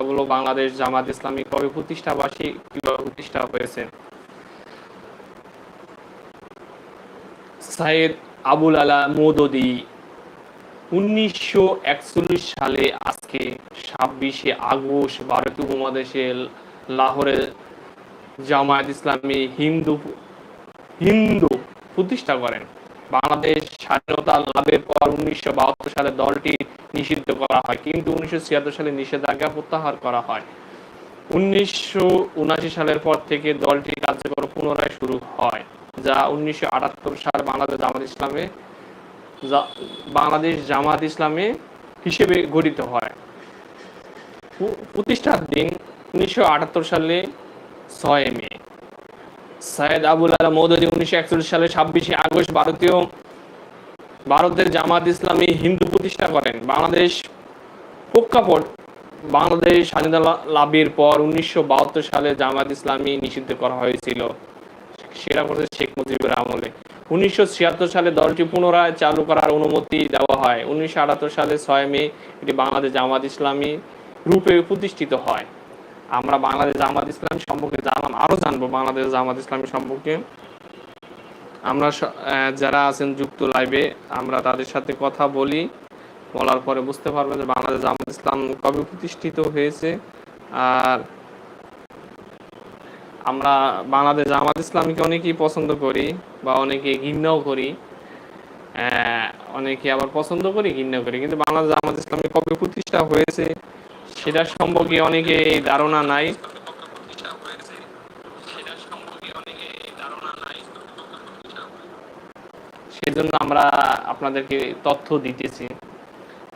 কথা বলব বাংলাদেশ জামাত ইসলামী। কবে প্রতিষ্ঠাবাসী কীভাবে প্রতিষ্ঠা হয়েছে? সাইদ আবুল আলা মৌদদি, উনিশশো সালে আজকে ছাব্বিশে আগস্ট ভারতীয় উপমহাদেশে লাহোরে জামায়াত ইসলামী হিন্দু হিন্দু প্রতিষ্ঠা করেন। বাংলাদেশ স্বাধীনতা লাভের পর উনিশশো বাহাত্তর সালে দলটি নিষিদ্ধ করা হয়, কিন্তু উনিশশো ছিয়াত্তর সালে নিষেধাজ্ঞা প্রত্যাহার করা হয়। উনিশশো উনাশি সালের পর থেকে দলটি কার্যকর পুনরায় শুরু হয়, যা উনিশশো সাল বাংলাদেশ জামাত ইসলামে বাংলাদেশ জামাত ইসলামে হিসেবে গঠিত হয়। প্রতিষ্ঠার দিন উনিশশো আটাত্তর সালে ছয় মে সাইদ আবুল আলা মৌদুদি উনিশশো একচল্লিশ সালে ছাব্বিশে আগস্ট ভারতীয়, ভারতের জামাত ইসলামী হিন্দু প্রতিষ্ঠা করেন। বাংলাদেশ প্রেক্ষাপট, বাংলাদেশ স্বাধীনতা লাভের পর উনিশশো বাহাত্তর সালে জামাত ইসলামী নিষিদ্ধ করা হয়েছিল। সেটা করেছে শেখ মুজিবুর আমলে। উনিশশো ছিয়াত্তর সালে দলটি পুনরায় চালু করার অনুমতি দেওয়া হয়। উনিশশো আটাত্তর সালে ছয় মে এটি বাংলাদেশ জামাত ইসলামী রূপে প্রতিষ্ঠিত হয়। আমরা বাংলাদেশ জামাত ইসলামী সম্পর্কে জানলাম, আরও জানব বাংলাদেশ জামাত ইসলামী সম্পর্কে। আমরা যারা আছেন যুক্ত লাইভে আমরা তাদের সাথে কথা বলি। বলার পরে বুঝতে পারবেন যে বাংলাদেশ জামাত ইসলাম কবে প্রতিষ্ঠিত হয়েছে। আর আমরা বাংলাদেশ জামাত ইসলামকে অনেকেই পছন্দ করি বা অনেকে ঘৃণাও করি। অনেকে আবার পছন্দ করি ঘৃণা করি। কিন্তু বাংলাদেশ জামাত ইসলামী কবে প্রতিষ্ঠা হয়েছে সেটা সম্পর্কে অনেকে ধারণা নাই। সেজন্য আমরা আপনাদেরকে তথ্য দিতেছি।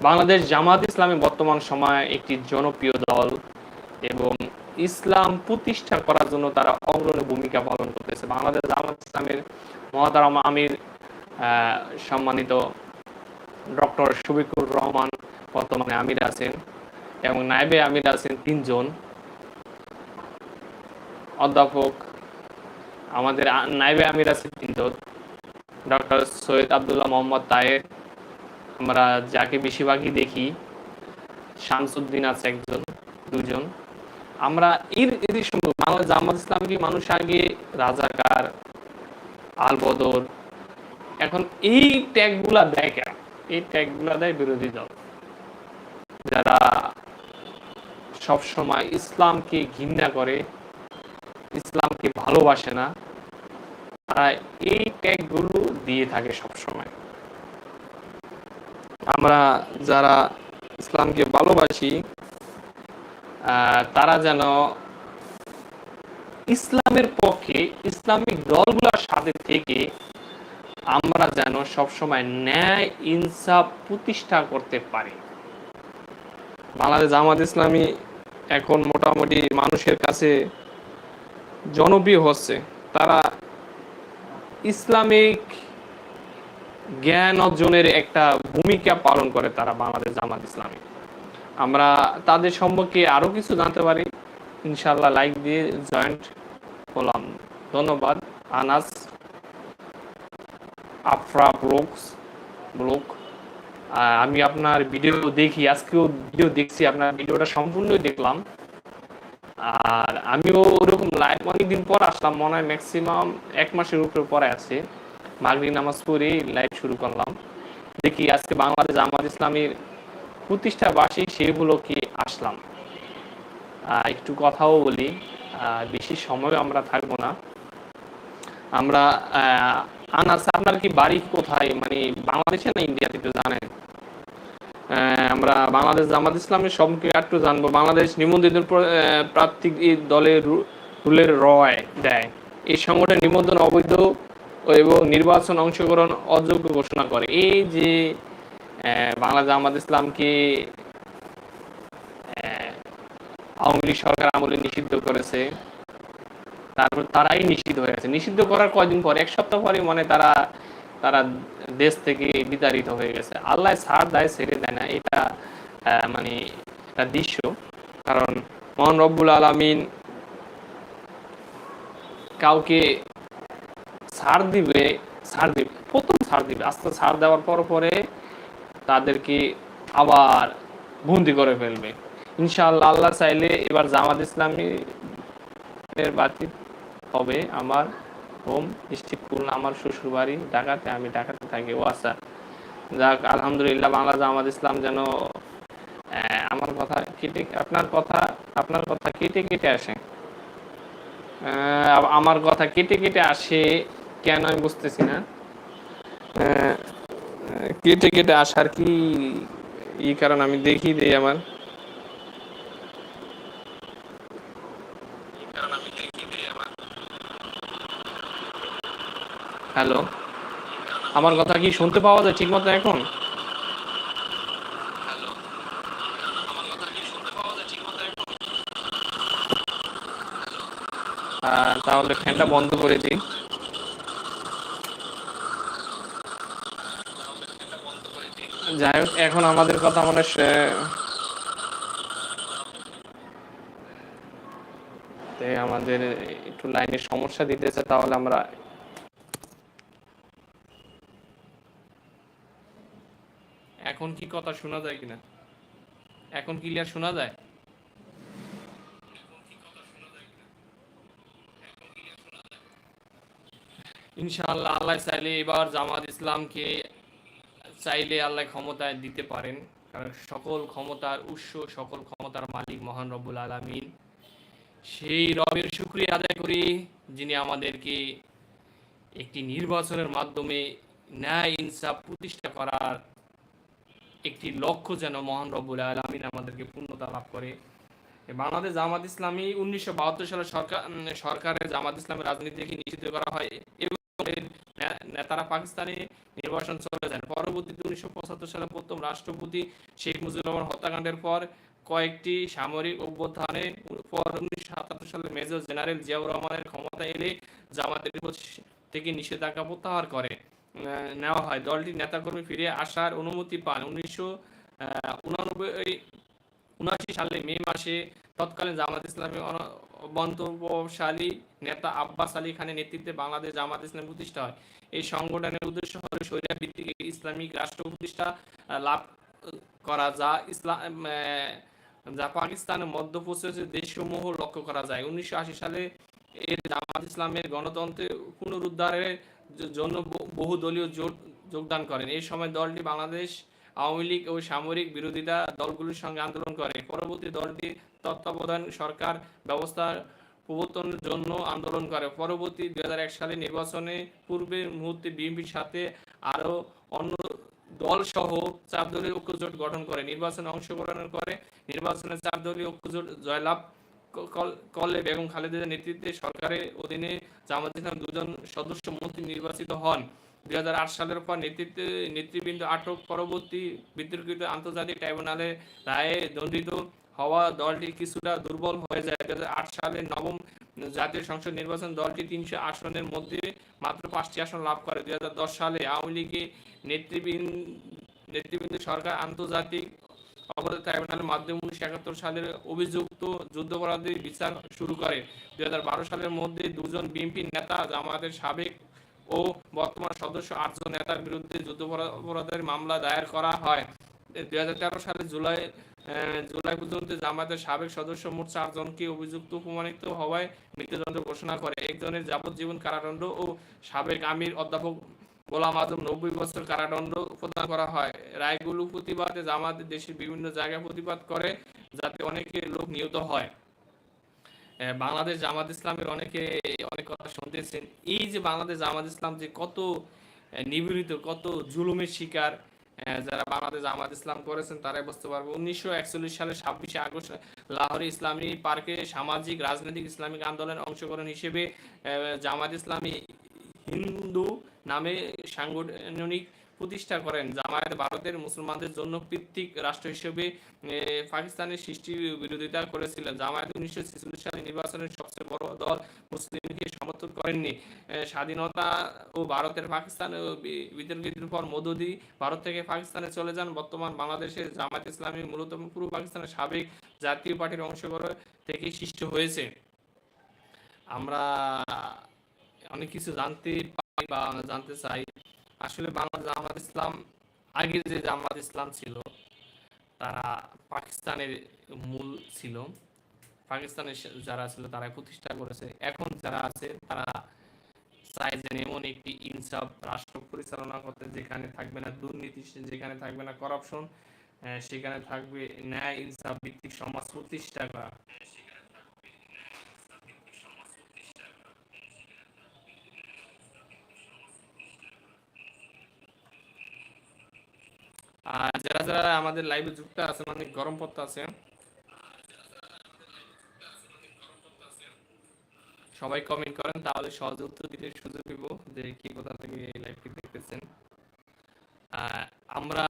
বাংলাদেশ জামাত ইসলামী বর্তমান সময়ে একটি জনপ্রিয় দল এবং ইসলাম প্রতিষ্ঠা করার জন্য তারা অগ্রণী ভূমিকা পালন করতেছে। বাংলাদেশ জামাত ইসলামের মহাতারাম আমির সম্মানিত ডক্টর শফিকুর রহমান বর্তমানে আমির আছেন। এবং নাইবে আমির আছেন তিনজন। অধ্যাপক আমাদের নাইবে আমির আছেন তিনজন। ডক্টর সৈয়দ আবদুল্লাহ মোহাম্মদ তায়ের। আমরা যাকে বেশিরভাগই দেখি, শামসুদ্দিন আছে একজন দুজন আমরা এর এদের সম্পর্কে বাংলাদেশ জামাত ইসলামকে মানুষ আগে রাজাকার, আলবদর। এখন এই ট্যাগগুলা দেয় কেন? এই ট্যাগগুলা দেয় বিরোধী দল। যারা সব সময় ইসলামকে ঘৃণা করে, ইসলামকে ভালোবাসে না। তারা এই ট্যাগগুলো দিয়ে থাকে সব সময় আমরা যারা ইসলামকে ভালোবাসি তারা যেন ইসলামের পক্ষে ইসলামিক দলগুলোর সাথে থেকে আমরা যেন সবসময় ন্যায় ইনসাফ প্রতিষ্ঠা করতে পারি। বাংলাদেশ জামাত ইসলামী এখন মোটামুটি মানুষের কাছে জনপ্রিয় হচ্ছে। তারা ইসলামিক জ্ঞান অর্জনের একটা ভূমিকা পালন করে তারা বাংলাদেশ জামাত ইসলামী। আমরা তাদের সম্পর্কে আরও কিছু জানতে পারি। ইনশাল্লাহ লাইক দিয়ে জয়েন্ট হলাম। ধন্যবাদ। Anas, Afra blogs, blog. আমি আপনার ভিডিও দেখি, আজকেও ভিডিও দেখছি, আপনার ভিডিওটা সম্পূর্ণই দেখলাম। আর আমিও ওরকম লাইভ অনেকদিন পর আসলাম, মনে হয় ম্যাক্সিমাম এক মাসের উপরে পরে আছে। মাগরি নামাজ পড়ে লাইভ শুরু করলাম। দেখি আজকে বাংলাদেশ জামাত ইসলামের প্রতিষ্ঠা বার্ষিক সেগুলোকে আসলাম। একটু কথাও বলি বেশি সময় আমরা থাকব না। আমরা আনাস আপনার কি বাড়ি কোথায়? মানে বাংলাদেশে না ইন্ডিয়াতে একটু জানেন? আমরা বাংলাদেশ জামাত ইসলামের সম্পর্কে একটু জানব। বাংলাদেশ নিবন্ধিত প্রার্থী দলের রুলের রয় দেয়। এই সংগঠন নিবন্ধন অবৈধ এবং নির্বাচন অংশগ্রহণ অযোগ্য ঘোষণা করে। এই যে আহ, বাংলা জামাত ইসলামকে আওয়ামী লীগ সরকার আমলে নিষিদ্ধ করেছে তারপর তারাই নিষিদ্ধ হয়ে গেছে। নিষিদ্ধ করার কয়দিন পর? এক সপ্তাহ পরে মানে তারা তারা দেশ থেকে বিতাড়িত হয়ে গেছে। আল্লাহ ছাড় দেয়, ছেড়ে দেয় না। এটা মানে একটা দৃশ্য। কারণ মহান রব্বুল আলমিন কাউকে ছাড় দিবে ছাড় দিবে, প্রথম ছাড় দিবে। আস্তে ছাড় দেওয়ার পর পরে তাদেরকে আবার বন্দি করে ফেলবে। ইনশাআল্লাহ আল্লাহ চাইলে এবার জামাত ইসলামী বাতিল হবে আমার হোম ডিস্ট্রিক্ট খুলনা, আমার শ্বশুর বাড়ি ঢাকাতে আমি ঢাকাতে থাকি। ও আচ্ছা যাক, আলহামদুলিল্লাহ বাংলা জামাত ইসলাম যেন আমার কথা কেটে, আপনার কথা আপনার কথা কেটে কেটে আসে। আমার কথা কেটে কেটে আসে কেন আমি বুঝতেছি না। কেটে কেটে আসার কি ই কারণ আমি দেখি দেই আমার। হ্যালো। আমার কথা কি শুনতে পাওয়া যায় ঠিক মতো এখন? তাহলে ফ্যানটা বন্ধ করে দিই। যাই হোক এখন আমাদের কথা মানে আমাদের একটু লাইনের সমস্যা দিতেছে তাহলে আমরা এখন কি কথা শোনা যায় কিনা? এখন ক্লিয়ার শোনা যায়? ইনশাআল্লাহ আল্লাহ চাইলে এবার জামাত ইসলামকে চাইলে আল্লাহ ক্ষমতায় দিতে পারেন। কারণ সকল ক্ষমতার উৎস, সকল ক্ষমতার মালিক মহান রব্বুল আলামিন। সেই রবের শুক্রিয়া আদায় করি, যিনি আমাদেরকে একটি নির্বাচনের মাধ্যমে ন্যায় ইনসাফ প্রতিষ্ঠা করার একটি লক্ষ্য যেন মহান রব্বুল আলমিন আমাদেরকে পূর্ণতা লাভ করে। বাংলাদেশ জামাত ইসলামী উনিশশো বাহাত্তর সালে সরকার সরকারের জামাত ইসলামের রাজনীতিকে নিষিদ্ধ করা হয় এবং নেতারা পাকিস্তানে নির্বাসন চলে যান। পরবর্তীতে উনিশশো পঁচাত্তর সালে প্রথম রাষ্ট্রপতি শেখ মুজিবুর রহমান হত্যাকাণ্ডের পর কয়েকটি সামরিক অভ্যুত্থানের পর উনিশশো সাতাত্তর সালে মেজর জেনারেল জিয়াউর রহমানের ক্ষমতা এলে জামাতের থেকে নিষেধাজ্ঞা প্রত্যাহার করে। নেওয়া হয়। দলটির নেতাকর্মী ফিরে আসার অনুমতি পান। উনিশশো উনানব্বই সালে মে মাসে তৎকালীন জামাত ইসলামী অভ্যন্তরশালী নেতা আব্বাস আলী খানের নেতৃত্বে বাংলাদেশ জামাত ইসলাম প্রতিষ্ঠা হয়। এই সংগঠনের উদ্দেশ্য হল শরিয়া ভিত্তিক ইসলামিক রাষ্ট্র প্রতিষ্ঠা লাভ করা যা ইসলাম যা পাকিস্তানের মধ্যপ্রদেশের দেশসমূহ লক্ষ্য করা যায়। উনিশশো আশি সালে এর জামাত ইসলামের গণতন্ত্রের পুনরুদ্ধারের জন্য বহু- বহুদলীয় জোট যোগদান করেন। এই সময় দলটি বাংলাদেশ আওয়ামী লীগ ও সামরিক বিরোধিতা দলগুলির সঙ্গে আন্দোলন করে। পরবর্তী দলটি তত্ত্বাবধান সরকার ব্যবস্থার প্রবর্তনের জন্য আন্দোলন করে। পরবর্তী দুই সালে নির্বাচনে পূর্বের মুহূর্তে বিএনপির সাথে আরও অন্য দল সহ চার দলীয় ঐক্যজোট গঠন করে। নির্বাচনে অংশগ্রহণ করে। নির্বাচনে চার দলীয় ঐক্যজোট জয়লাভ কল- বেগম খালেদার নেতৃত্বে সরকারের অধীনে জামাত ইসলাম দুজন সদস্য মন্ত্রী নির্বাচিত হন। দু হাজার আট সালের পর নেতৃত্ব, নেতৃবৃন্দ আটক পরবর্তী বিতর্কিত আন্তর্জাতিক ট্রাইব্যুনালে রায়ে দণ্ডিত হওয়া দলটি কিছুটা দুর্বল হয়ে যায়। দুই সালের নবম জাতীয় সংসদ নির্বাচন দলটি তিনশো আসনের মধ্যে মাত্র পাঁচটি আসন লাভ করে। দু হাজার দশ সালে আওয়ামী লীগের নেতৃবৃন্দ নেতৃবৃন্দ সরকার আন্তর্জাতিক অপরাধ ট্রাইব্যুনালের মাধ্যমে উনিশশো একাত্তর সালের অভিযুক্ত যুদ্ধাপরাধীর বিচার শুরু করে। দুই সালের মধ্যে দুজন বিএনপি নেতা, জামায়াতের সাবেক ও বর্তমান সদস্য আটজন নেতার বিরুদ্ধে যুদ্ধাপরাধের মামলা দায়ের করা হয়। দুই হাজার সালে জুলাই জুলাই পর্যন্ত জামায়াতের সাবেক সদস্য মোট চারজনকে অভিযুক্ত প্রমাণিত হওয়ায় মৃত্যুদণ্ড ঘোষণা করে। একজনের যাবজ্জীবন কারাদণ্ড ও সাবেক আমির অধ্যাপক গোলাম আজম নব্বই বছর কারাদণ্ড প্রদান করা হয়। রায়গুলো প্রতিবাদে দেশের বিভিন্ন জায়গায় প্রতিবাদ করে যাতে অনেকে লোক নিহত হয়। বাংলাদেশ জামাত ইসলামের অনেকে অনেক কথা শুনতেছেন। এই যে বাংলাদেশ জামাত ইসলাম যে কত আহ, কত জুলুমের শিকার যারা বাংলাদেশ জামাত ইসলাম করেছেন তারাই বুঝতে পারবে। উনিশশো একচল্লিশ সালের ছাব্বিশে আগস্ট লাহোরে ইসলামী পার্কে সামাজিক রাজনৈতিক ইসলামিক আন্দোলনের অংশগ্রহণ হিসেবে জামাত ইসলামী হিন্দু নামে সাংগঠনিক প্রতিষ্ঠা করেন। জামায়াত ভারতের মুসলমানদের জন্য কৃত্তিক রাষ্ট্র হিসেবে পাকিস্তানের সৃষ্টির বিরোধিতা করেছিল জামায়াত উনিশশো ছেচল্লিশ সালে নির্বাচনের সবচেয়ে বড় দল মুসলিমকে সমর্থন করেননি। স্বাধীনতা ও ভারতের পাকিস্তান বিতর্কিতের পর মদুদি ভারত থেকে পাকিস্তানে চলে যান। বর্তমান বাংলাদেশের জামায়াত ইসলামী মূলত পূর্ব পাকিস্তানের সাবেক জাতীয় পার্টির অংশ করে থেকে সৃষ্ট হয়েছে। আমরা অনেক কিছু জানতে পাই বা জানতে চাই, আসলে বাংলাদেশ জামাত ইসলাম, আগের যে জামাত ইসলাম ছিল, তারা পাকিস্তানের মূল ছিল। পাকিস্তানের যারা ছিল তারা প্রতিষ্ঠা করেছে। এখন যারা আছে, তারা চায় যে এমন একটি ইনসাফ রাষ্ট্র পরিচালনা করতে যেখানে থাকবে না দুর্নীতি, যেখানে থাকবে না করাপশন সেখানে থাকবে ন্যায়, ইনসাফ ভিত্তিক সমাজ প্রতিষ্ঠা করা। আর যারা যারা আমাদের লাইভে যুক্ত আছে মানে গরম পড়তে আছে, সবাই কমেন্ট করেন, তাহলে সহজে উত্তর দিতে সুযোগ দিব যে কি কোথা থেকে লাইভটি দেখতেছেন। আমরা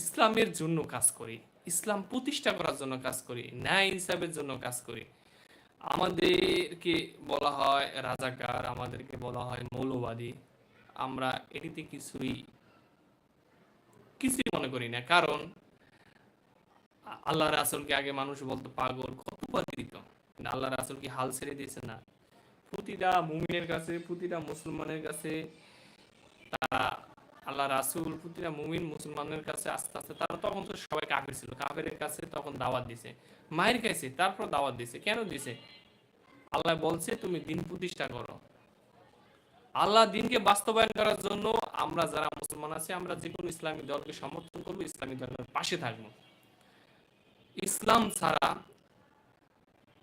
ইসলামের জন্য কাজ করি, ইসলাম প্রতিষ্ঠা করার জন্য কাজ করি, ন্যায় ইনসাফের জন্য কাজ করি। আমাদেরকে বলা হয় রাজাকার, আমাদেরকে বলা হয় মৌলবাদী। আমরা এটিতে কিছুই কিছুই মনে করি না। কারণ আল্লাহ রাসুলকে আগে মানুষ বলতো, পাগল, কত দিত আল্লাহ রাসুল কি হাল ছেড়ে দিয়েছে? না। প্রতিটা মুমিনের কাছে, প্রতিটা মুসলমানের কাছে, তারা আল্লাহ রাসুল, প্রতিটা মুমিন মুসলমানের কাছে আস্তে আস্তে, তারা তখন তো সবাই কাফের ছিল। কাফের কাছে তখন দাওয়াত দিছে। মায়ের কাছে, তারপর দাওয়াত দিছে। কেন দিছে? আল্লাহ বলছে, তুমি দিন প্রতিষ্ঠা করো। আল্লাহ দিনকে বাস্তবায়ন করার জন্য আমরা যারা মুসলমান আছি, আমরা যে কোনো ইসলামী দলকে সমর্থন করব, ইসলামী দলের পাশে থাকব। ইসলাম ছাড়া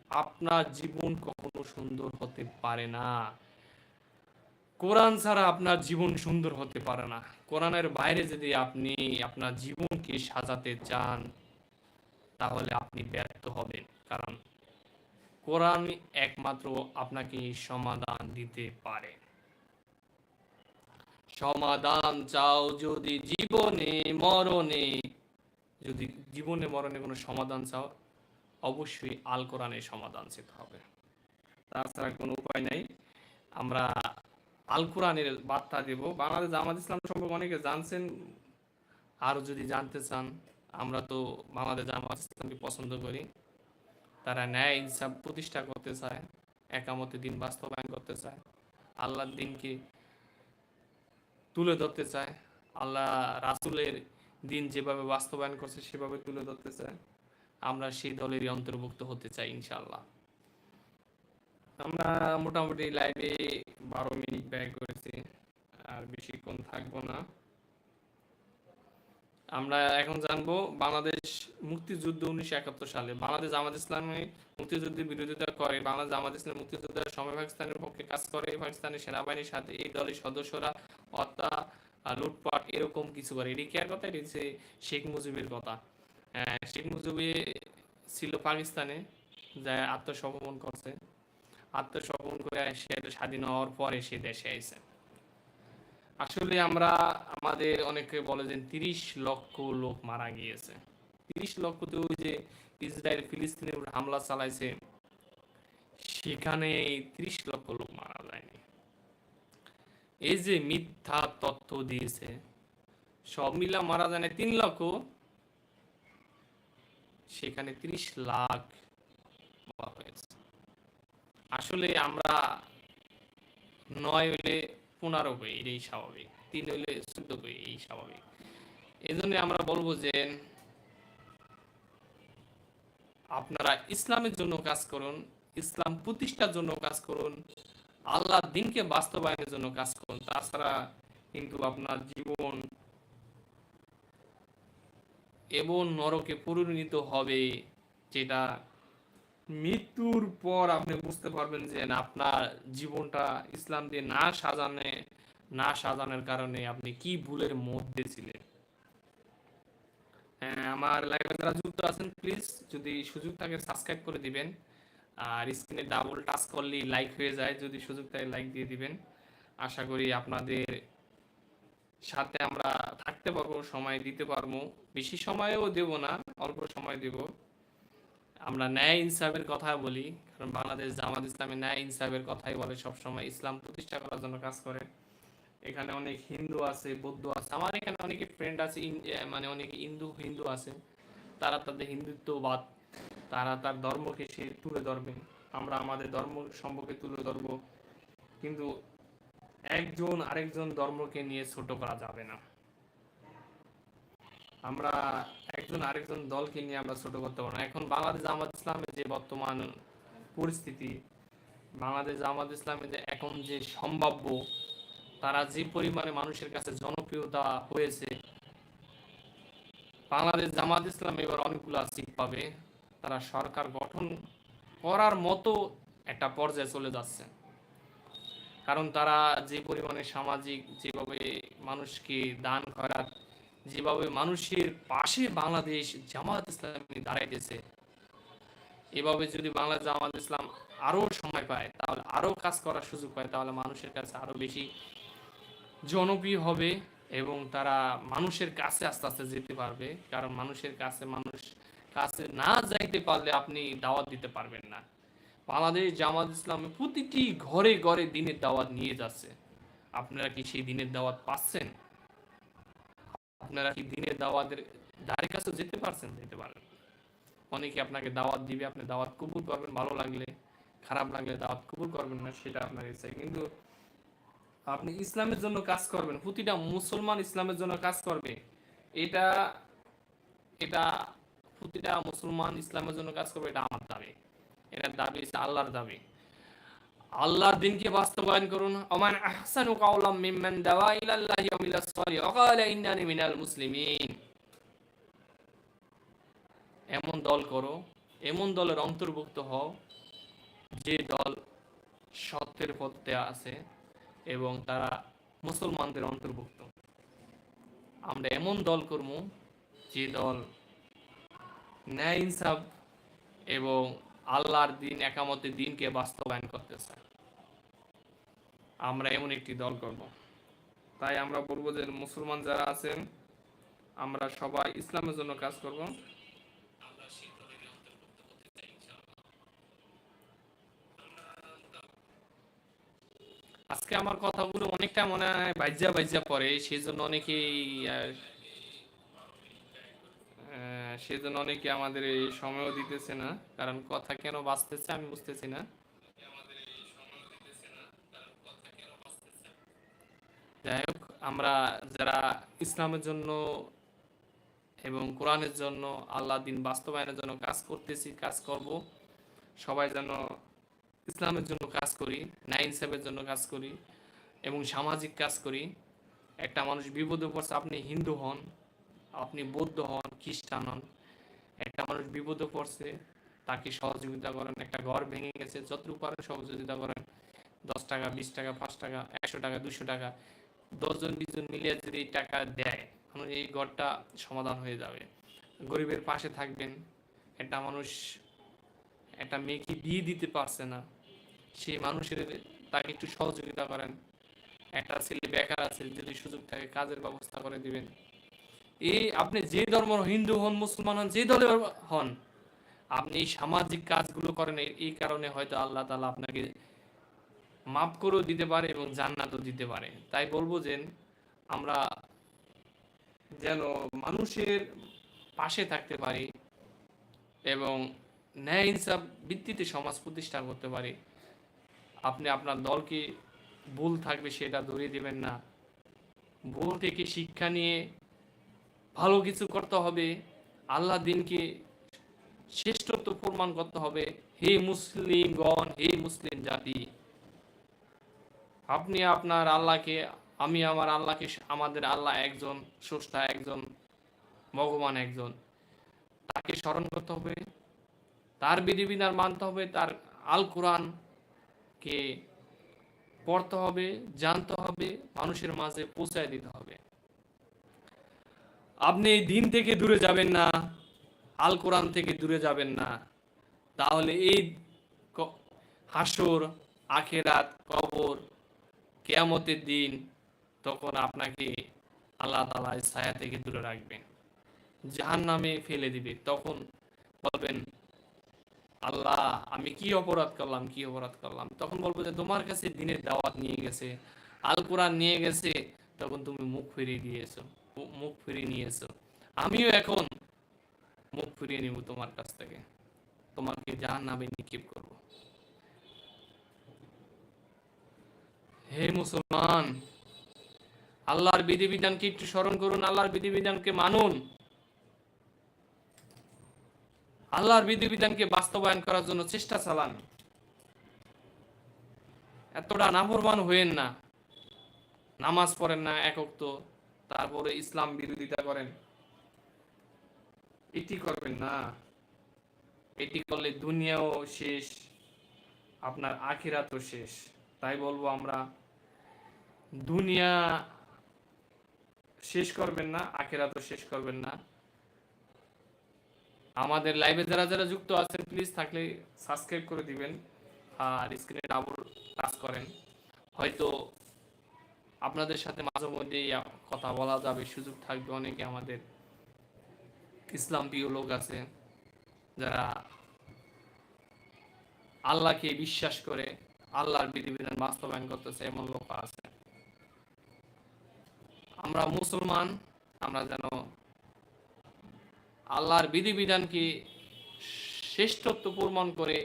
আপনার জীবন কখনো সুন্দর হতে পারে না। কোরআন ছাড়া আপনার জীবন সুন্দর হতে পারে না। কোরআনের বাইরে যদি আপনি আপনার জীবনকে সাজাতে চান, তাহলে আপনি ব্যর্থ হবেন। কারণ কোরআন একমাত্র আপনাকে সমাধান দিতে পারে। সমাধান চাও যদি জীবনে, মরণে। যদি জীবনে, মরণে কোনো সমাধান চাও, অবশ্যই আল কোরআনের সমাধান চেতে হবে। তাছাড়া কোনো উপায় নাই। আমরা আল কোরআনের বার্তা দেব। বাংলাদেশ জামাত ইসলাম সম্পর্কে অনেকে জানছেন, আরও যদি জানতে চান, আমরা তো বাংলাদেশ জামাত ইসলামকে পছন্দ করি। তারা ন্যায় ইনসাফ প্রতিষ্ঠা করতে চায় একামতে দিন বাস্তবায়ন করতে চায়। আল্লাহর দিনকে তুলে ধরতে চায়। আল্লাহ রাসুলের দিন যেভাবে বাস্তবায়ন করছে, সেভাবে তুলে ধরতে চায়। আমরা সেই দলেরই অন্তর্ভুক্ত হতে চাই ইনশাল্লাহ আমরা মোটামুটি লাইভে বারো মিনিট ব্যয় করেছি, আর বেশিক্ষণ থাকব না। আমরা এখন জানব বাংলাদেশ মুক্তিযুদ্ধ উনিশশো একাত্তর সালে। বাংলাদেশ জামাত ইসলামী মুক্তিযুদ্ধের বিরোধিতা করে। বাংলাদেশ জামাত ইসলাম মুক্তিযোদ্ধার সময় পাকিস্তানের পক্ষে কাজ করে। পাকিস্তানের সেনাবাহিনীর সাথে এই দলের সদস্যরা হত্যা লুটপাট এরকম কিছু করে। এটি কে কথা? এটি হচ্ছে শেখ মুজিবের কথা। শেখ মুজিবে ছিল পাকিস্তানে, যা আত্মসমর্পণ করছে। আত্মসমর্পণ করে সে স্বাধীন হওয়ার পরে সে দেশে আইছে। আসলে আমরা, আমাদের অনেকে বলে যে তিরিশ লক্ষ লোক মারা গিয়েছে। তিরিশ লক্ষ তো যে ইসরায়েল ফিলিস্তিনের হামলা চালাইছে, সেখানে তিরিশ লক্ষ লোক মারা যায়নি। এই যে মিথ্যা তথ্য দিয়েছে, সব মিলা মারা যায় না, তিন লক্ষ। সেখানে ত্রিশ লাখ আসলে আমরা নয় হইলে পনেরো হই এটাই স্বাভাবিক। তিন হইলে চোদ্দ হই এই স্বাভাবিক। এই জন্য আমরা বলব যে, আপনারা ইসলামের জন্য কাজ করুন, ইসলাম প্রতিষ্ঠার জন্য কাজ করুন। আল্লাহ দিনকে বাস্তবায়নের জন্য কাজ করুন। তাছাড়া কিন্তু আপনার জীবন এবং নরকে পরিণত হবে যেটা মৃত্যুর পর আপনি বুঝতে পারবেন যে আপনার জীবনটা ইসলাম দিয়ে না সাজানে, না সাজানোর কারণে আপনি কি ভুলের মধ্যে ছিলেন। হ্যাঁ আমার লাইভে যারা যুক্ত আছেন প্লিজ যদি সুযোগ থাকে সাবস্ক্রাইব করে দিবেন। আর স্ক্রিনে ডাবল টাচ করলেই লাইক হয়ে যায়। যদি সুযোগ থাকে লাইক দিয়ে দিবেন। আশা করি আপনাদের সাথে আমরা থাকতে পারব, সময় দিতে পারব। বেশি সময়ও দেব না, অল্প সময় দেব। আমরা ন্যায় ইনসাফের কথা বলি, কারণ বাংলাদেশ জামাত ইসলামে ন্যায় ইনসাফের কথাই বলে সবসময়। ইসলাম প্রতিষ্ঠা করার জন্য কাজ করে। এখানে অনেক হিন্দু আছে, বৌদ্ধ আছে। আমার এখানে অনেকে ফ্রেন্ড আছে মানে অনেক হিন্দু হিন্দু আছে। তারা তাদের হিন্দুত্ববাদ তারা তার ধর্মকে সে তুলে ধরবে। আমরা আমাদের ধর্ম সম্পর্কে তুলে ধরবো। কিন্তু একজন আরেকজন ধর্মকে নিয়ে ছোট করা যাবে না। আমরা একজন আরেকজন দলকে নিয়ে আমরা ছোট করতে পারব না। এখন বাংলাদেশ জামাত ইসলামের যে বর্তমান পরিস্থিতি, বাংলাদেশ জামাত ইসলামের যে এখন যে সম্ভাব্য, তারা যে পরিমাণে মানুষের কাছে জনপ্রিয়তা হয়েছে, বাংলাদেশ জামাত ইসলাম এবার অনেকগুলো সিট পাবে। তারা সরকার গঠন করার মতো একটা পর্যায়ে চলে যাচ্ছে। কারণ তারা যে পরিমাণে সামাজিক, যেভাবে মানুষকে দান করার, যেভাবে মানুষের পাশে বাংলাদেশ জামাত ইসলামী দাঁড়াইতেছে, এভাবে যদি বাংলা জামাত ইসলাম আরও সময় পায়, তাহলে আরও কাজ করার সুযোগ পায়, তাহলে মানুষের কাছে আরও বেশি জনপ্রিয় হবে এবং তারা মানুষের কাছে আস্তে আস্তে যেতে পারবে। কারণ মানুষের কাছে মানুষ কাছে না যাইতে পারলে আপনি দাওয়াত দিতে পারবেন না। বাংলাদেশ জামাত ইসলামে প্রতিটি ঘরে ঘরে দিনের দাওয়াত নিয়ে যাচ্ছে। আপনারা কি সেই দিনের দাওয়াত পাচ্ছেন? আপনারা কি দিনের দাওয়াতের ধারে কাছে যেতে পারছেন? যেতে পারেন অনেকে আপনাকে দাওয়াত দিবে, আপনি দাওয়াত কবুল করবেন, ভালো লাগলে, খারাপ লাগলে দাওয়াত কবুল করবেন না, সেটা আপনার ইচ্ছা। কিন্তু আপনি ইসলামের জন্য কাজ করবেন, প্রতিটা মুসলমান ইসলামের জন্য কাজ করবে। এটা এটা প্রতিটা মুসলমান ইসলামের জন্য কাজ করবে, এটা আমার দাবি। এটা দাবি হচ্ছে আল্লাহর দাবি। আল্লাহর দিনকে বাস্তবায়ন করুন। ওমান আহসানু কাওলাম মিম্মান দাওয়া ইলাল্লাহি ওয়া মিনাস সালিহ ওয়া ক্বালা ইন্নানি মিনাল মুসলিমিন। এমন দল করো, এমন দলের অন্তর্ভুক্ত হও, যে দল সত্যের পথে আছে এবং তারা মুসলমানদের অন্তর্ভুক্ত। আমরা এমন দল করব, যে দল ন্যায় ইনসাফ এবং আল্লাহর দিন, একামতের দিনকে বাস্তবায়ন করতেছে আমরা এমন একটি দল করব। তাই আমরা বলব যে মুসলমান যারা আছেন, আমরা সবাই ইসলামের জন্য কাজ করব। আজকে আমার কথাগুলো অনেকটা মনে হয় বাইজা বাইজা পরে সেই জন্য অনেকেই আহ, আহ, জন্য অনেকে আমাদের এই সময়ও দিতেছে না কারণ কথা কেন বাঁচতেছে আমি বুঝতেছি না। যাই হোক আমরা যারা ইসলামের জন্য এবং কোরআনের জন্য আল্লাহ দিন বাস্তবায়নের জন্য কাজ করতেছি কাজ করব সবাই যেন ইসলামের জন্য কাজ করি নাইন সেভের জন্য কাজ করি এবং সামাজিক কাজ করি। একটা মানুষ বিপদে পড়ছে আপনি হিন্দু হন আপনি বৌদ্ধ হন, খ্রিস্টান হন, একটা মানুষ বিপদে পড়ছে, তাকে সহযোগিতা করেন, একটা ঘর ভেঙে গেছে, যতটুকু পারেন সহযোগিতা করেন, দশ টাকা, বিশ টাকা, পাঁচ টাকা, একশো টাকা, দুশো টাকা, দশজন, বিশজন মিলিয়ে যদি টাকা দেয়, তাহলে এই ঘরটা সমাধান হয়ে যাবে। গরিবের পাশে থাকবেন, একটা মানুষ, একটা মেয়েকে বিয়ে দিতে পারছে না, সেই মানুষের তাকে একটু সহযোগিতা করেন, একটা ছেলে বেকার আছে, যদি সুযোগ থাকে, কাজের ব্যবস্থা করে দিবেন। এই আপনি যে ধর্ম হিন্দু হন, মুসলমান হন, যে দলে হন, আপনি এই সামাজিক কাজগুলো করেন এই- কারণে হয়তো আল্লাহ তালা আপনাকে মাফ করেও দিতে পারে এবং জান্নাতও দিতে পারে। তাই বলব যে আমরা যেন মানুষের পাশে থাকতে পারি এবং ন্যায় ইনসাফ ভিত্তিতে সমাজ প্রতিষ্ঠা করতে পারি। আপনি আপনার দলকে ভুল থাকবে সেটা ধরিয়ে দেবেন না। ভুল থেকে শিক্ষা নিয়ে ভালো কিছু করতে হবে আল্লাহ দিনকে শ্রেষ্ঠত্ব প্রমাণ করতে হবে। হে মুসলিমগণ, হে মুসলিম জাতি, আপনি আপনার আল্লাহকে, আমি আমার আল্লাহকে, আমাদের আল্লাহ একজন, স্রষ্টা একজন, ভগবান একজন, তাকে স্মরণ করতে হবে, তার বিধিবিধান মানতে হবে, তার আল কোরআনকে পড়তে হবে, জানতে হবে, মানুষের মাঝে পৌঁছায় দিতে হবে। আপনি এই দিন থেকে দূরে যাবেন না, আল কোরআন থেকে দূরে যাবেন না। তাহলে এই হাসর আখেরাত, কবর, কেয়ামতের দিন তখন আপনাকে আল্লাহ তালা ছায়া থেকে দূরে রাখবেন। জাহান নামে ফেলে দিবে। তখন বলবেন, আল্লাহ, আমি কি অপরাধ করলাম, কি অপরাধ করলাম? তখন বলব যে, তোমার কাছে দিনের দাওয়াত নিয়ে গেছে, আল কোরআন নিয়ে গেছে, তখন তুমি মুখ ফিরিয়ে দিয়েছ। মুখ ফিরিয়ে নিয়েছো। আমিও এখন মুখ ফিরিয়ে নিব তোমার কাছ থেকে। তোমাকে জাহান নামে নিক্ষেপ করব। হে মুসলমান, আল্লাহর বিধিবিধানকে একটু স্মরণ করুন, আল্লাহর বিধিবিধানকে মানুন। আল্লাহর বিধিবিধানকে বাস্তবায়ন করার জন্য চেষ্টা চালান। এতটা নাফরমান হইেন না। নামাজ পড়েন না একক তো তারপরে ইসলাম বিরোধিতা করেন। এটি করবেন না। এটি করলে দুনিয়াও শেষ, আপনার আখিরাতও শেষ। তাই বলব আমরা, দুনিয়া শেষ করবেন না, আখেরাতও শেষ করবেন না। আমাদের লাইভে যারা যারা যুক্ত আছেন প্লিজ থাকলে সাবস্ক্রাইব করে দিবেন। আর স্ক্রিনে ডাবল টাচ করেন। হয়তো আপনাদের সাথে মাঝে মধ্যেই কথা বলা যাবে, সুযোগ থাকবে। অনেকে আমাদের ইসলাম প্রিয় লোক আছে, যারা আল্লাহকে বিশ্বাস করে, আল্লাহর বিধিবিধান বাস্তবায়ন করতেছে, এমন লোক আছে। আমরা মুসলমান, আমরা যেন আল্লাহর বিধিবিধানকে শ্রেষ্ঠত্ব প্রমাণ করে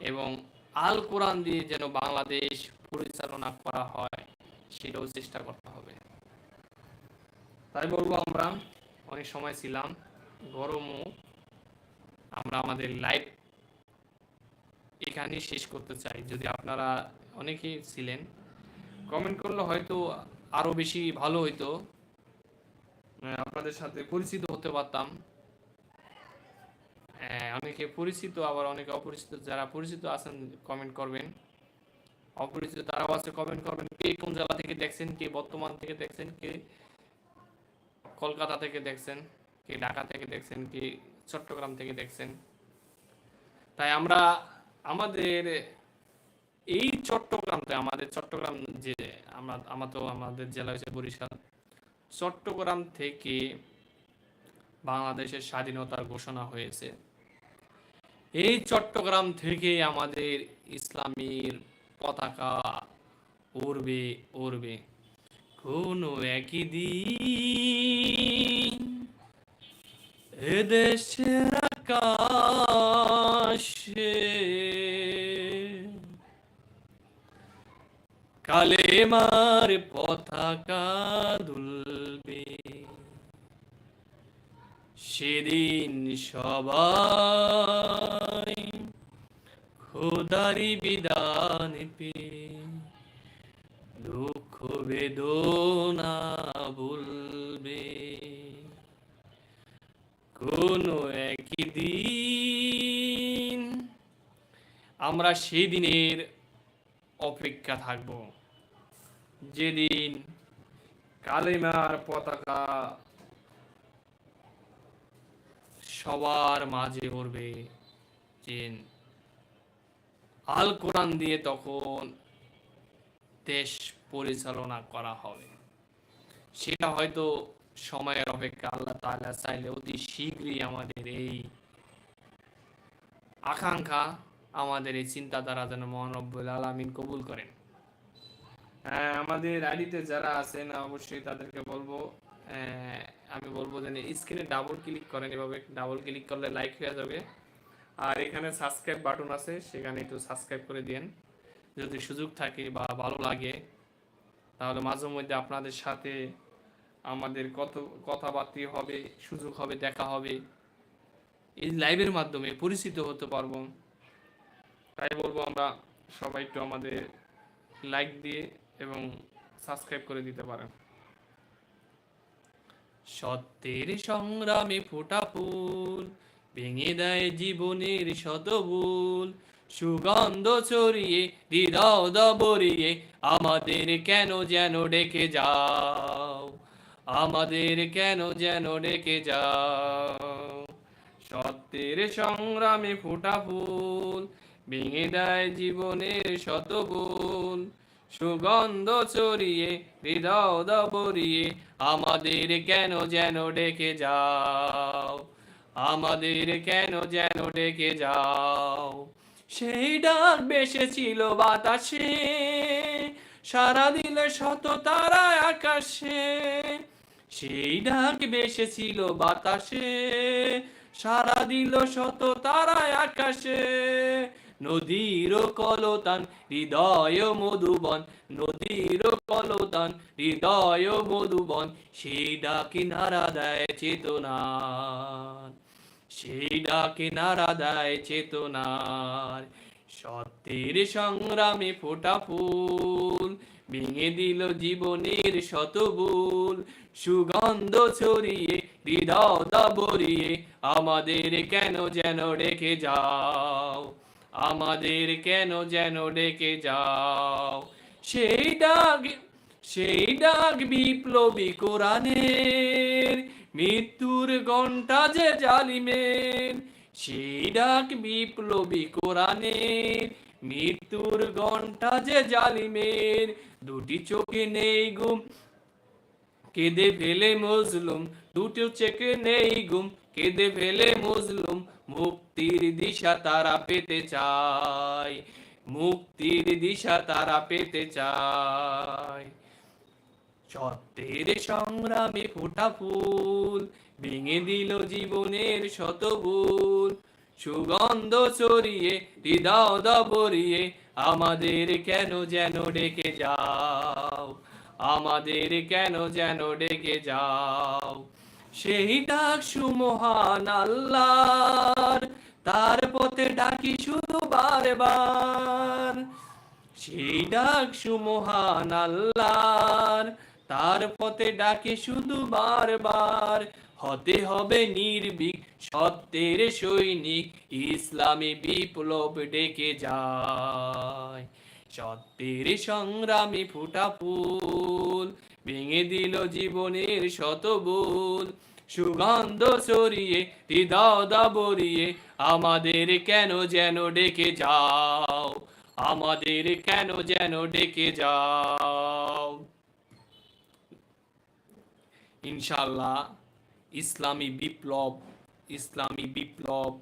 এবং আল কোরআন দিয়ে যেন বাংলাদেশ পরিচালনা করা হয়। সেটাও চেষ্টা করতে হবে। তাই বলব আমরা অনেক সময় ছিলাম গরমও আমরা আমাদের লাইফ এখানেই শেষ করতে চাই। যদি আপনারা অনেকেই ছিলেন কমেন্ট করলে হয়তো আরও বেশি ভালো হইতো। আপনাদের সাথে পরিচিত হতে পারতাম। হ্যাঁ, অনেকে পরিচিত আবার অনেকে অপরিচিত যারা পরিচিত আছেন কমেন্ট করবেন। অপরিচিত তারাও আছে কমেন্ট করবেন কে কোন জেলা থেকে দেখছেন, কে বর্তমান থেকে দেখছেন, কে কলকাতা থেকে দেখছেন, কে ঢাকা থেকে দেখছেন, কে চট্টগ্রাম থেকে দেখছেন। তাই আমরা আমাদের এই চট্টগ্রামতে, আমাদের চট্টগ্রাম যে আমরা, আমার তো আমাদের জেলা হচ্ছে বরিশাল, চট্টগ্রাম থেকে বাংলাদেশের স্বাধীনতার ঘোষণা হয়েছে। এই চট্টগ্রাম থেকে আমাদের ইসলামীর পতাকা উড়বে উড়বে। কোনো একই দিন এদেশের আকাশে কালেমার পতাকা দুলবে। সেদিন সবাই খোদারি বিধান পে দুঃখ বেদনা বলবে কোনো একই দিন আমরা সেই দিনের অপেক্ষা থাকব। যেদিন কালিমার পতাকা সবার মাঝে উঠবে যে আল কোরআন দিয়ে তখন দেশ পরিচালনা করা হবে। সেটা হয়তো সময়ের অপেক্ষা আল্লাহ তাআলা চাইলে অতি শীঘ্রই আমাদের এই আকাঙ্ক্ষা আমাদের এই চিন্তাধারা যেন মহান রব্বুল আলামিন কবুল করেন। হ্যাঁ, আমাদের আইডিতে যারা আছেন অবশ্যই তাদেরকে বলব আমি বলব যে স্ক্রিনে ডাবল ক্লিক করেন। এভাবে ডাবল ক্লিক করলে লাইক হয়ে যাবে। আর এখানে সাবস্ক্রাইব বাটন আছে, সেখানে একটু সাবস্ক্রাইব করে দিন যদি সুযোগ থাকে বা ভালো লাগে, তাহলে মাঝে মধ্যে আপনাদের সাথে আমাদের কত, কথাবার্তা হবে, সুযোগ হবে, দেখা হবে। এই লাইভের মাধ্যমে পরিচিত হতে পারব। তাই বলব আমরা সবাই একটু আমাদের লাইক দিয়ে এবং সাবস্ক্রাইব করে দিতে পারেন। সত্যের সংগ্রামে ফোটা ফুল ভেঙে দেয় জীবনের শতভুল সুগন্ধ ছড়িয়ে, হৃদয় দবরিয়ে আমাদের কেন যেন ডেকে যাও? আমাদের কেন যেন ডেকে যাও? সত্যের সংগ্রামে ফোটা ফুল, ভেঙে দেয় জীবনের শতভুল সুগন্ধ ছড়িয়ে, হৃদয় দবরিয়ে আমাদের কেন যেন ডেকে যাও? আমাদের কেন যেন ডেকে যাও? সেই ডাক বেসেছিল বাতাসে সারা দিলে শত তারা আকাশে। সেই ডাক বেসেছিল বাতাসে সারা দিল শত তারায় আকাশে। নদীর কলতান, হৃদয় মধুবন, নদীর কলতান, হৃদয় মধুবন, সেই ডাকি নারা দেয় চেতনা সেই ডাকে নাড়া দেয় চেতনার। সত্যের সংগ্রামে ফোটা ফুল, ভেঙে দিল জীবনের শতবুল। সুগন্ধ ছড়িয়ে, হৃদয় দাবরিয়ে আমাদের কেন যেন ডেকে যাও? আমাদের কেন যেন ডেকে যাও? সেই ডাক সেই ডাক বিপ্লবী কোরআনের, মৃত্যুর ঘণ্টা যে জালিমের। সেই ডাক বিপ্লবী কোরআনের, মৃত্যুর ঘণ্টা যে জালিমের। দুটি চোখে নেই গুম কেঁদে ফেলে মজলুম। দুটো চোখে নেই গুম কেঁদে ফেলে মজলুম। মুক্তির দিশা তারা পেতে চায়, মুক্তির দিশা তারা পেতে চায়। সত্যের সংগ্রামে ফোটা ফুল, ভেঙে দিল জীবনের শতভুল সুগন্ধ ছড়িয়ে, হৃদয় দবরিয়ে, আমাদের কেন যেন ডেকে যাও? আমাদের কেন যেন ডেকে যাও? সেই ডাক সুমহান আল্লাহর, তার পথে ডাকি শুধু বারবার। সেই ডাক সুমহান আল্লাহর তার পথে ডাকে শুধু বারবার, হতে হবে নির্ভীক, সত্যের সৈনিক, ইসলামী বিপ্লব ডেকে যায়। সত্যের সংগ্রামী ফুটা ফুল ভেঙে দিল জীবনের শতবুল। সুগন্ধ ছড়িয়ে, হৃদয় দাবরিয়ে আমাদের কেন যেন ডেকে যাও? আমাদের কেন যেন ডেকে যাও? ইনশাল্লাহ ইসলামী বিপ্লব ইসলামী বিপ্লব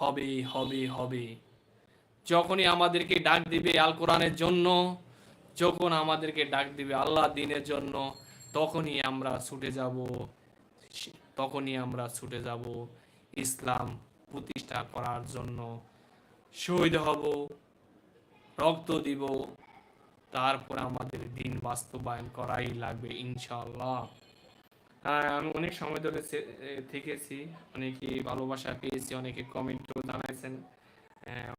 হবে হবে হবে। যখনই আমাদেরকে ডাক দিবে আল কোরআনের জন্য, যখন আমাদেরকে ডাক দিবে আল্লাহ দিনের জন্য, তখনই আমরা ছুটে যাব, তখনই আমরা ছুটে যাব ইসলাম প্রতিষ্ঠা করার জন্য। শহীদ হব, রক্ত দিব, তারপর আমাদের দিন বাস্তবায়ন করাই লাগবে ইনশাল্লাহ আমি অনেক সময় ধরে থেকেছি। অনেকে ভালোবাসা পেয়েছি, অনেকে কমেন্টও জানাইছেন।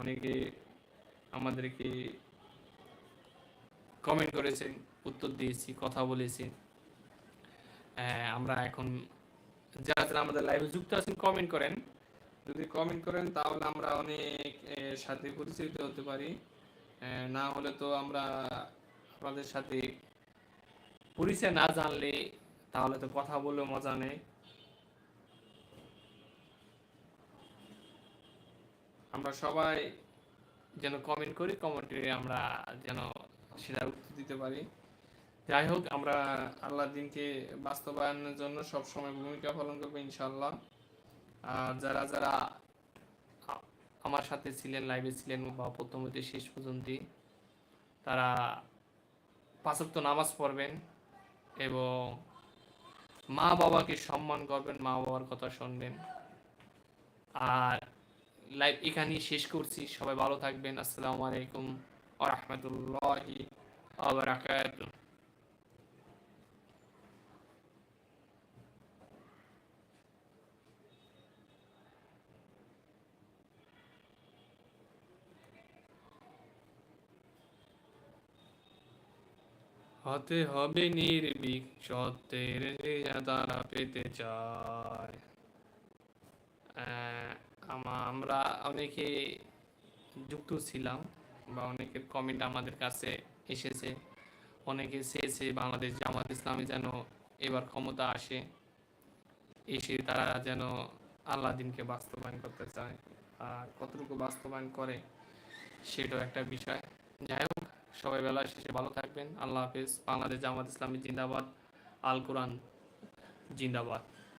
অনেকে আমাদেরকে কমেন্ট করেছেন, উত্তর দিয়েছি, কথা বলেছি। আমরা এখন যারা যারা আমাদের লাইভে যুক্ত আছেন কমেন্ট করেন। যদি কমেন্ট করেন, তাহলে আমরা অনেক সাথে পরিচিত হতে পারি। না হলে তো আমরা আপনাদের সাথে পরিচয় না জানলে তাহলে তো কথা বলে মজা নেই। আমরা সবাই যেন কমেন্ট করি কমেন্টে আমরা যেন সেটার উত্তর দিতে পারি। যাই হোক, আমরা আল্লাহ দিনকে বাস্তবায়নের জন্য সব সময় ভূমিকা পালন করব ইনশাল্লাহ যারা যারা আমার সাথে ছিলেন লাইভে ছিলেন বা প্রথম হতে শেষ পর্যন্ত তারা পাঁচক্ত নামাজ পড়বেন এবং মা বাবাকে সম্মান করবেন, মা বাবার কথা শুনবেন। আর লাইভ এখানেই শেষ করছি। সবাই ভালো থাকবেন। আসসালামু আলাইকুম আ রহমতুল্লাহ হতে হবে নির্ভীক সত্যের তারা পেতে চায়। আমা- আমরা অনেকে যুক্ত ছিলাম বা অনেকের কমেন্ট আমাদের কাছে এসেছে। অনেকে চেয়েছে বাংলাদেশ জামাত ইসলামী যেন এবার ক্ষমতা আসে, এসে তারা যেন আল্লাহ দিনকে বাস্তবায়ন করতে চায়। আর কতটুকু বাস্তবায়ন করে, সেটাও একটা বিষয়। যাই হোক সবাই বেলা শেষে ভালো থাকবেন। আল্লাহ হাফিজ। বাংলাদেশ জামাত ইসলামী জিন্দাবাদ। আল কোরআন জিন্দাবাদ।